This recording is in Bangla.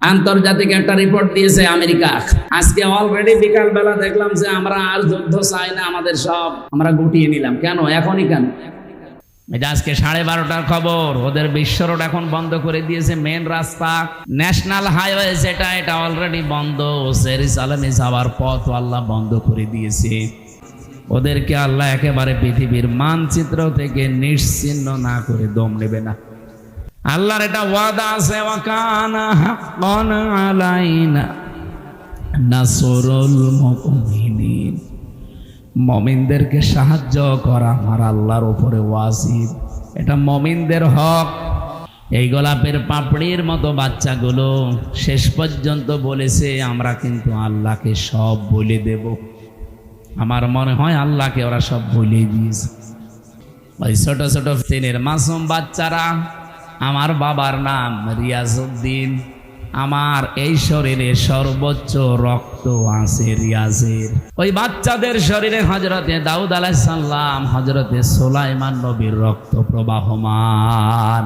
আন্তর্জাতিক একটা রিপোর্ট দিয়েছে আমেরিকা। আজকে অলরেডি বিকাল বেলা দেখলাম যে আমরা আর যুদ্ধ চাই না, আমাদের সব আমরা গুটিয়ে নিলাম। কেন? এখনই কেন? এটা আজকে সাড়ে বারোটার খবর, ওদের বিশ্ব রোড এখন বন্ধ করে দিয়েছে মেন রাস্তা। ন্যাশনাল হাইওয়ে যেটা, এটা অলরেডি বন্ধ। জেরুজালেমে যাওয়ার পথ আল্লাহ বন্ধ করে দিয়েছে। ওদেরকে আল্লাহ একেবারে পৃথিবীর মানচিত্র থেকে নিশ্চিন্ন না করে দম নেবে না। আল্লাহর এটা ওয়াদা আছে, ওয়াকানা হাক্কান আলাইনা নাসরুল মুমিনিন। মমিনদেরকে সাহায্য করা আমার আল্লাহর উপরে ওয়াজিব। এটা মমিনদের হক। এই গোলাপের পাপড়ির মতো বাচ্চাগুলো শেষ পর্যন্ত বলেছে, আমরা কিন্তু আল্লাহকে সব বলে দেব। আমার মনে হয় আল্লাহকে ওরা সব বলে দিয়েছে। ওই ছোট ছোট তিনের মাসুম বাচ্চারা আমার বাবার নাম রিয়াজউদ্দিন। আমার এই শরীরে সর্বোচ্চ রক্ত আছে রিয়াজের। ওই বাচ্চাদের শরীরে হজরতে দাউদ আলাইসাল্লাম হজরতে সোলাইমান নবীর রক্ত প্রবাহমান।